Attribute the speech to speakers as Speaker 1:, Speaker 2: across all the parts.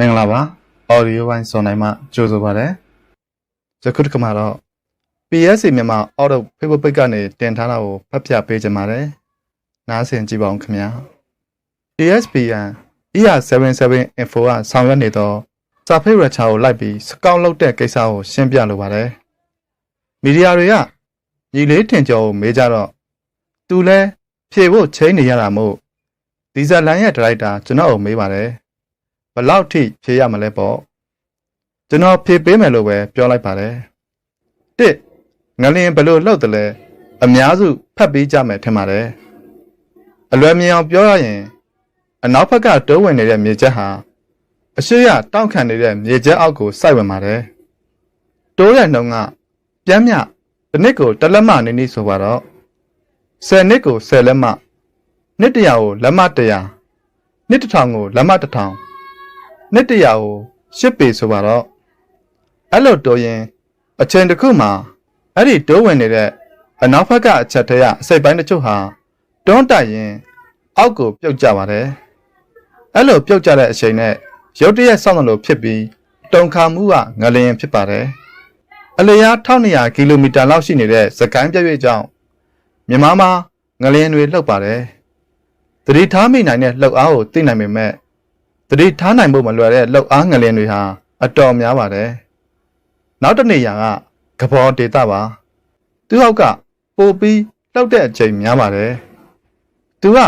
Speaker 1: မင်္ဂလာပါ audio ဝိုင်းစောနိုင်မှကြိုဆိုပါရစေယခုတစ်ခါမှာတော့ PSC မြန်မာ auto Facebook page ကနေတင်ထားတာကိုဖတ်ပြပေးကြပါမယ်နားဆင်ကြည့်ပါဦးခင်ဗျာ ESPN ER77 info ကဆောင်ရွက်နေသောစာဖိတ်ရချာကိုလိုက်ပြီးစကောက်လုပ်တဲ့ကိစ္စကိုရှင်းပြလိုပါတယ်မီဒီယာတွေကညီလေးထင်ကျော်ကိုမေးကြတော့သူလဲဖြေဖို့ချိန်နေရတာမို့ဒီဇက်လိုင်းရဲ့ဒါရိုက်တာကျွန်တော်ကိုမေးပါတယ်ဘယ် လောက်ထိဖြေရမလဲပေါ့ကျွန်တော်ဖြေပေးမယ်လို့ပဲပြောလိုက်ပါတယ်တစ်ငလင်ဘယ်လိုလှုပ်တယ်လဲအများစုဖတ်ပြီးကြမယ်ထင်ပါတယ်အလွယ်မြင်အောင်ပြောရရင်အနောက်ဘက်ကတိုးဝင်နေတဲ့မြေချက်ဟာအရှိရတောင့်ခံနေတဲ့မြေချက်အောက်ကိုစိုက်ဝင်ပါတယ်တိုးတဲ့နှုံကပြမ်းမြတစ်နှစ်ကိုတစ်လက်မနေနေဆိုပါတော့10နှစ်ကို10လက်မနှစ်တရာကိုလက်မတရာနှစ်တစ်ထောင်ကိုလက်မတစ်ထောင် နှစ်တရာကို10ပေဆိုပါတော့အဲ့လိုတိုးရင်အချိန်တစ်ခုမှာအဲ့ဒီတိုးဝင်နေတဲ့အနောက်ဘက်ကအချက်တည်းကအစိပ်ပိုင်းတစ်ချို့ဟာတွန်းတိုက်ရင်အောက်ကိုပြုတ်ကျပါတယ်အဲ့လိုပြုတ်ကျတဲ့အချိန်နဲ့ရုတ်တရက်ဆောင်းတယ်လို့ဖြစ်ပြီးတုံခါမှုကငလျင်ဖြစ်ပါတယ်အလျား1200ကီလိုမီတာလောက်ရှိနေတဲ့စကိုင်းပြည့်ရွေ့ကြောင်းမြန်မာမှာငလျင်တွေလှုပ်ပါတယ်သတိထားမိနိုင်တဲ့လှုပ်အားကိုသိနိုင်ပေမဲ့ သတိထားနိုင်ဖို့မလွယ်တဲ့လှုပ်အားငလျင်တွေဟာအတော်များပါတယ်နောက်တစ်နေရာကကဘောဒေတာပါသူ့ဟောက်ကပိုပြီးလှုပ်တဲ့အချိန်များပါတယ်သူက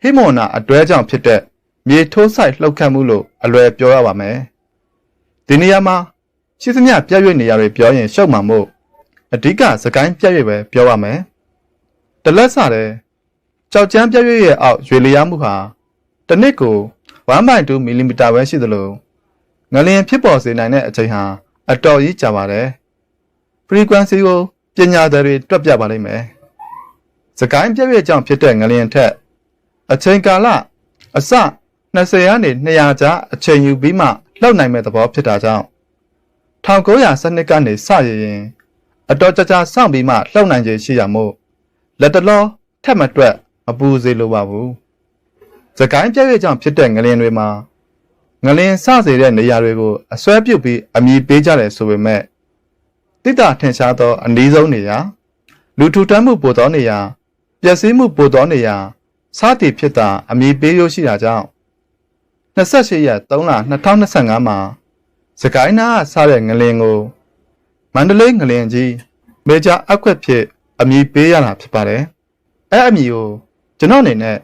Speaker 1: ဟိမွန်နာအတွဲကြောင့်ဖြစ်တဲ့မြေထိုးဆိုင်လှုပ်ခတ်မှုလို့အလွယ်ပြောရပါမယ်ဒီနေရာမှာရှိသမျှပြည့်ရွေ့နေရာတွေပြောရင်ရှုပ်မှာမို့အဓိကစကိုင်းပြည့်ရွေ့ပဲပြောပါမယ်တလက်စတဲ့ကြောက်ကြမ်းပြည့်ရွေ့ရဲ့အောက်ရွေလျားမှုဟာတစ်နှစ်ကို 1.2မီလီမီတာပဲရှိသလိုငလျင်ဖြစ်ပေါ်စေနိုင်တဲ့အချိန်ဟာအတော်ကြီးကြာပါတယ် frequency ကိုပညာသည်တွေတွက်ပြပါလိမ့်မယ်စကိုင်းပြည့်ရွေ့ကြောင့်ဖြစ်တဲ့ငလျင်ထက်အချိန်ကာလအစ20ကနေ200ကြားအချိန်ယူပြီးမှလှုပ်နိုင်မဲ့သဘောဖြစ်တာကြောင့်1912ကနေစရရင်အတော်ကြာကြာစောင့်ပြီးမှလှုပ်နိုင်ခြေရှိရမို့လက်တလောထက်မတွက်မပူစေလိုပါဘူး။ သကိုင်းပြည့်ရဲ့ကြောင့်ဖြစ်တဲ့ငလျင်တွေမှာငလျင်စစေတဲ့နေရာတွေကိုအစွဲပြုတ်ပြီးအမည်ပေးကြတယ်ဆိုပေမဲ့တိတ္တထင်ရှားသောအနည်းဆုံးနေရာလူထူထမ်းမှုပိုသောနေရာပျက်စီးမှုပိုသောနေရာစသည်ဖြစ်တာအမည်ပေးရရှိတာကြောင့်28ရက်3လ2025မှာစကိုင်းနာကစားတဲ့ငလင်ကိုမန္တလေးငလင်ကြီးမေဂျာအကွက်ဖြစ်အမည်ပေးရတာဖြစ်ပါတယ်။အဲအမည်ကိုကျွန်တော်အနေနဲ့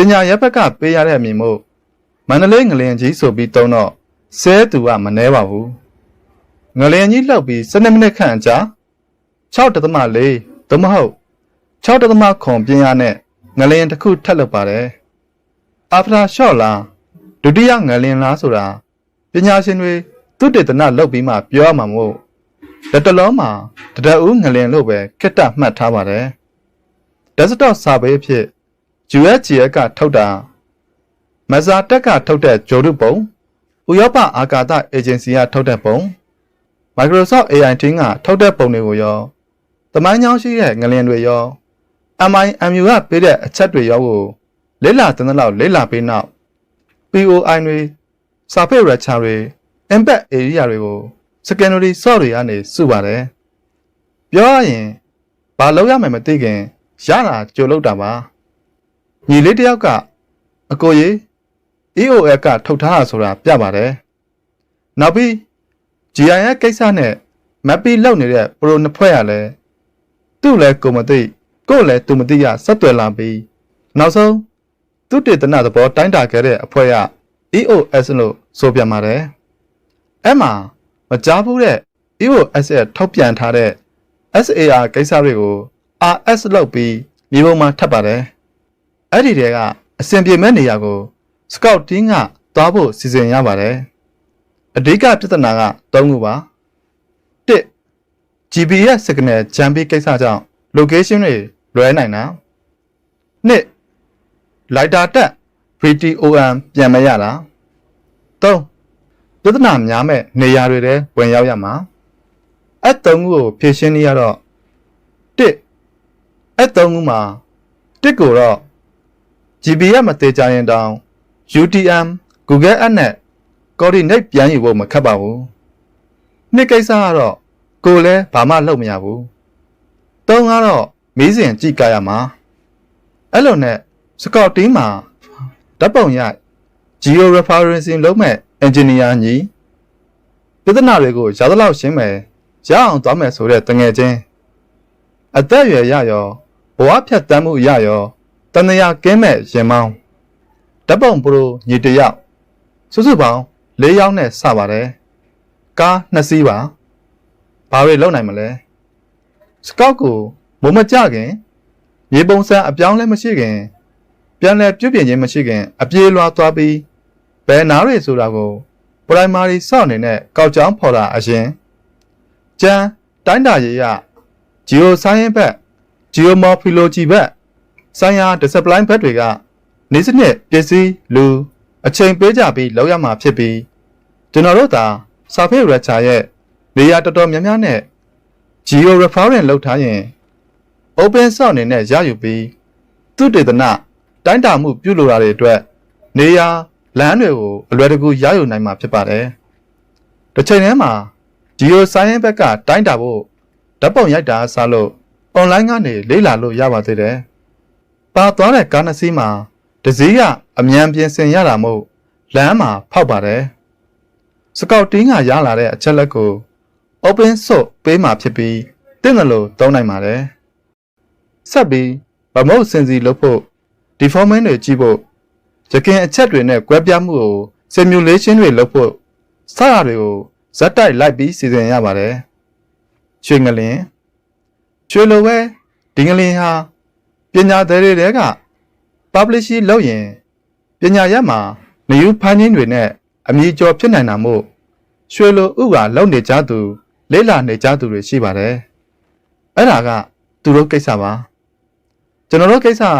Speaker 1: ပညာရပ်ဘက်ကပေးရတဲ့အမည်မို့မန္တလေးငလင်ကြီးဆိုပြီးတုံးတော့ဆဲသူကမနှဲပါဘူး။ငလင်ကြီးလှုပ်ပြီး12မိနစ်ခန့်အကြာ6.4သို့မဟုတ်6.9ခွန်ပြင်းရနဲ့ငလင်တစ်ခုထပ်လုပ်ပါတယ်။ after shot လားဒုတိယငလင်လားဆိုတာပညာရှင်တွေသူတေသနလုပ်ပြီးမှပြောရမှာမို့လက်တလုံးမှာတရအူးငလင်လို့ပဲခက်တမှတ်ထားပါတယ်။ desktop စာပေအဖြစ် USGS ကထုတ်တာမဇာတက်ကထုတ်တဲ့ဂျိုဒုပုံဥရောပအာကာသအေဂျင်စီကထုတ်တဲ့ပုံ Microsoft AI team ကထုတ်တဲ့ပုံတွေကိုရောတမိုင်းကြောင်းရှိတဲ့ငလင်တွေရော MIMU ကပေးတဲ့အချက်တွေရောကိုလေ့လာသင်တဲ့လောက်လေ့လာပြီးနောက် POI တွေစာပေရချာတွေ impact area တွေကို secondary source တွေကနေစုပါတယ်ပြောရရင်ဘာလုပ်ရမယ်မသိခင်ရတာကြိုလုပ်တာပါ ညီလေးတယောက်ကအကိုကြီး EOL ကထုတ်ထားတာဆိုတာပြပါတယ်နောက်ပြီး GIS ကိစ္စနဲ့ map လောက်နေတဲ့ pro နှစ်ဖွဲ့ရလဲသူ့လဲကိုမသိကို့လဲသူမသိရဆက်သွယ်လာပြီးနောက်ဆုံးသူတေသနာသဘောတိုင်းတာခဲ့တဲ့အဖွဲ့က EOS လို့ဆိုပြန်ပါတယ်အဲ့မှာမကြားဘူးတဲ့ EOS ရဲ့ထုတ်ပြန်ထားတဲ့ SAR ကိစ္စတွေကို RS လောက်ပြီးမြေပုံမှာထပ်ပါတယ် အဲ့ဒီတဲကအစင်ပြေမဲ့နေရာကို Scout Team ကသွားဖို့စီစဉ်ရပါတယ်အဓိကပြဿနာက၃ခုပါ၁ GPS signal ဂျမ်ပီကိစ္စကြောင့် location တွေလွဲနိုင်တာ၂ lighter တက် VTOM ပြန်မရတာ၃ပြဿနာများမဲ့နေရာတွေထဲဝင်ရောက်ရမှာအသုံးခုကိုဖြည့်ရှင်းနေရတော့1အသုံးခုမှာ1ကိုတော့ GPS မသေးကြရင်တောင် UTM Google App နဲ့ကော်ဒီနိတ်ပြန်ယူဖို့မခက်ပါဘူးနှစ်ကိစ္စကတော့ကိုယ်လည်းဘာမှလုပ်မရဘူးသုံးကတော့မီးစင်ကြည့်ကြရမှာအဲ့လိုနဲ့စကော့တင်းမှာဓာတ်ပုံရိုက် geo referencing လုပ်မဲ့ engineer ညီပြဿနာတွေကိုရသလောက်ရှင်းမယ်ရအောင်သွားမယ်ဆိုတဲ့တငယ်ချင်းအသက်အရွယ်ရရောဘဝဖြတ်တမ်းမှုရရော တန်တရာကင်းမဲ့ရင်မောင်းဓာတ်ပုံပရိုညီတယောက်စုစုပေါင်း၄ယောက်နဲ့စပါတယ်ကားနှစ်စီးပါဘာတွေလုပ်နိုင်မလဲစကောက်ကိုမုံမကြခင်မြေပုံစံအပြောင်းလဲမရှိခင်ပြန်လဲပြုတ်ပြင်ခြင်းမရှိခင်အပြေးလွှာသွားပြီးဘယ်နားတွေဆိုတာကို primary စောင့်အနေနဲ့ကောက်ကြောင်းဖော်တာအရင်ကျန်တိုင်းတာရေးရ geo science ဘက် geomorphology ဘက် ဆိုင်ရာ discipline ဘက်တွေကနေစနစ်ပစ္စည်းလူအချိန်ပေးကြပြီးလောက်ရမှာဖြစ်ပြီးကျွန်တော်တို့သာစာဖေး lecture ရဲ့နေရာတော်တော်များများနဲ့ geo reference လောက်ထားရင် open source အနေနဲ့ရယူပြီးသူတေသနတိုင်းတာမှုပြုလိုတာတွေအတွက် နေရာလမ်းတွေကိုအလွယ်တကူရယူနိုင်မှာဖြစ်ပါတယ်။တစ်ချိန်တည်းမှာ geo science ဘက်ကတိုင်းတာဖို့ဓာတ်ပုံရိုက်တာစားလို့ online ကနေလေ့လာလို့ရပါသေးတယ်။ ပါသွားတဲ့ကားနှစ်စီးမှာတစ်စီးကအမြန်ပြင်ဆင်ရတာမို့လမ်းမှာဖောက်ပါတယ်။စကောက်တင်းကရလာတဲ့အချက်လက်ကို open source ပေးမှာဖြစ်ပြီးတင့်တယ်လို့သုံးနိုင်ပါတယ်။ဆက်ပြီး remote စင်စီလုပ်ဖို့ deformation တွေကြည့်ဖို့ရခင်အချက်တွေနဲ့ကွဲပြားမှုကို simulation တွေလုပ်ဖို့စတာတွေကိုဇက်တိုက်လိုက်ပြီးစီစဉ်ရပါတယ်။ရွှေငလင်ရွှေလိုပဲဒီငလင်ဟာပ ညာသည်တွေတဲက publish လုပ်ရင်ပညာရပ်မှာနယူးဖန်းချင်းတွေနဲ့အမြင့်ကျော်ဖြစ်နိုင်တာမို့ရွှေလိုဥကလုံနေကြသူ လေးလာနေကြသူတွေရှိပါတယ်။အဲ့ဒါကသူတို့ကိစ္စပါ။ကျွန်တော်တို့ကိစ္စက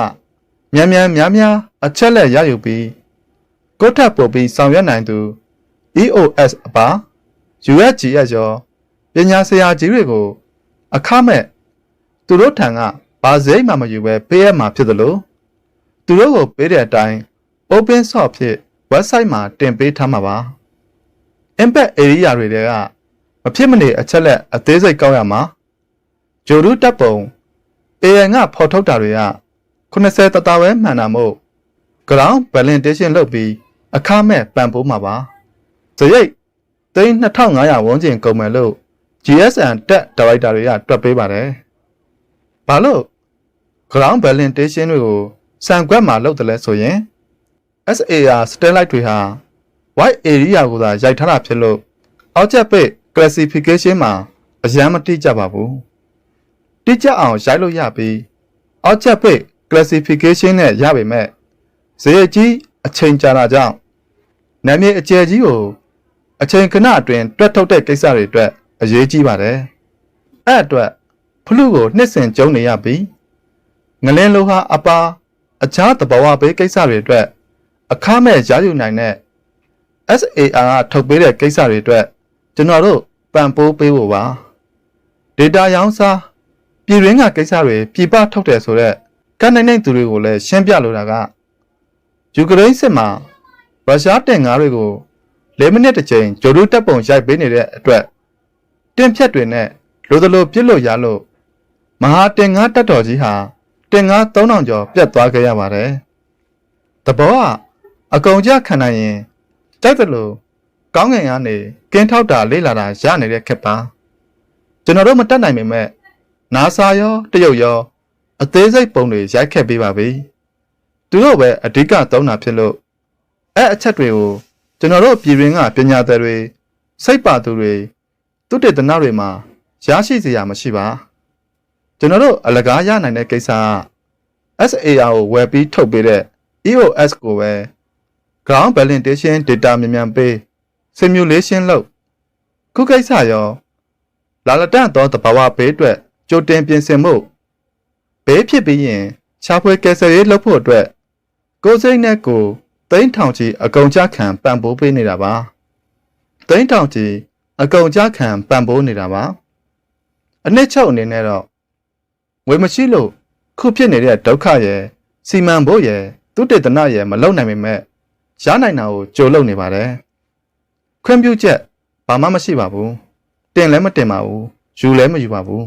Speaker 1: မြန်မြန်များများအချက်လက်ရယူပြီးကိုယ့်ထပ်ပို့ပြီးဆောင်ရွက်နိုင်သူ EOS အပါ USGS ရောပညာဆရာကြီးတွေကို အခမဲ့သူတို့ထံက ဘာစိမ့်မှမယူပဲပေးရမှာဖြစ်သလိုသူတို့ကိုပေးတဲ့အတိုင်း open source ဖြစ် website မှာတင်ပေးထားမှာပါ impact area တွေတဲကမဖြစ်မနေအချက်လက်အသေးစိတ်ကောက်ရမှာဂျိုရူတပ်ပုံ AI ကဖော်ထုတ်တာတွေက80တတဝဲမှန်တာမို့ ground validation လုပ်ပြီးအခမဲ့ပံ့ပိုးမှာပါဇရိတ်သိန်း2500ဝန်းကျင်ကုန်မယ်လို့ GSN တက်ဒါရိုက်တာတွေကတွက်ပေးပါတယ်။ဘာလို့ ground validation တွေကိုစံကွက်မှာလုပ်တယ်လဲဆိုရင် SAR satellite တွေဟာ white area ကိုသာရိုက်ထားတာဖြစ်လို့ object based classification မှာအရန်မတိကျပါဘူး။တိကျအောင်ရိုက်လို့ရပြီး object based classification နဲ့ရပေမဲ့ဇေယျကြီးအချိန်ကြာတာကြောင့်နာမည်အကျယ်ကြီးကိုအချိန်ခဏအတွင်းတွက်ထုတ်တဲ့ကိစ္စတွေအတွက်အရေးကြီးပါတယ်။အဲ့အတွက်ဖလူကိုနှစ်ဆင်ကျုံနေရပြီး ငလင်းလိုဟာအပါအခြားသဘာဝဘေးကိစ္စတွေအတွက်အခမဲ့ရယူနိုင်တဲ့ SAR ကထုတ်ပေးတဲ့ကိစ္စတွေအတွက်ကျွန်တော်တို့ပံ့ပိုးပေးဖို့ပါ။ data ရောင်းစားပြည်ရင်းကကိစ္စတွေပြည်ပထုတ်တယ်ဆိုတော့ကနိုင်နိုင်သူတွေကိုလည်းရှင်းပြလိုတာကယူကရိန်းစစ်မှာရုရှားတင်ငါးတွေကို၄မိနစ်တစ်ချိန်ဂျိုဒူတပ်ပုံရိုက်ပေးနေတဲ့အတွက်တင်ဖြတ်တွေနဲ့လိုသလိုပြစ်လို့ရလို့မဟာတင်ငါးတပ်တော်ကြီးဟာ တင်ငါး3000ကျော်ပြတ်သွားခဲ့ရပါတယ်။တဘောကအကုံကြခံနိုင်ရင်တိုက်တယ်လို့ကောင်းငင်ကနေကင်းထောက်တာလေးလာတာရနေတဲ့ခက်ပါကျွန်တော်တို့မတတ်နိုင်ပေမဲ့နာဆာရောတရုတ်ရောအသေးစိတ်ပုံတွေရိုက်ခက်ပေးပါပြီသူတို့ပဲအဓိကသုံးတာဖြစ်လို့အဲ့အချက်တွေကိုကျွန်တော်တို့ပြည်တွင်းကပညာသည်တွေစိတ်ပါသူတွေသူတေသနတွေမှာရရှိစေရမရှိပါ ကျွန်တော်တို့အလကားရနိုင်တဲ့ကိစ္စက SAR ကိုဝယ်ပြီးထုတ်ပေးတဲ့ EOS ကိုပဲ ground validation data မြန်မြန်ပေး simulation လုပ်ခုကိစ္စရောလာလတန့်သောတဘာဝဘေးအတွက်ကြိုတင်ပြင်ဆင်မှုဘေးဖြစ်ပြီးရင်ရှားဖွေကယ်ဆယ်ရေးလုပ်ဖို့အတွက်ကိုယ်စိတ်နဲ့ကိုယ်သိန်းထောင်ချီအကုန်ကြခံပံ့ပိုးပေးနေတာပါသိန်းထောင်ချီအကုန်ကြခံပံ့ပိုးနေတာပါအနှစ်ချုပ်အနေနဲ့တော့ ငွေမရှိလို့ခုဖြစ်နေတဲ့ဒုက္ခရဲ့စီမံဖို့ရဲ့သူတေသနရဲ့မလုံနိုင်ပေမဲ့ရနိုင်တာကိုကြိုလုံနေပါတယ်ခွင့်ပြုချက်ဘာမှမရှိပါဘူးတင်လည်းမတင်ပါဘူးယူလည်းမယူပါဘူး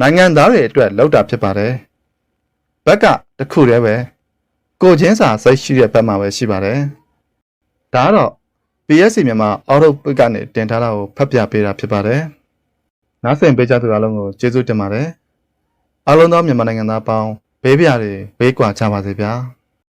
Speaker 1: နိုင်ငံသားတွေအတွက်လောက်တာဖြစ်ပါတယ်ဘက်ကတစ်ခုတည်းပဲကိုချင်းစာစိတ်ရှိတဲ့ဘက်မှာပဲရှိပါတယ်ဒါကတော့ PSC မြန်မာအော်ထုတ်ပိတ်ကနေတင်ထားတာကိုဖတ်ပြပေးတာဖြစ်ပါတယ်နားဆင်ပေးကြသူအားလုံးကိုကျေးဇူးတင်ပါတယ် အားလုံးသောမြန်မာနိုင်ငံသားပေါင်းဘေးပြားတွေဘေးကွာကြပါစေဗျာ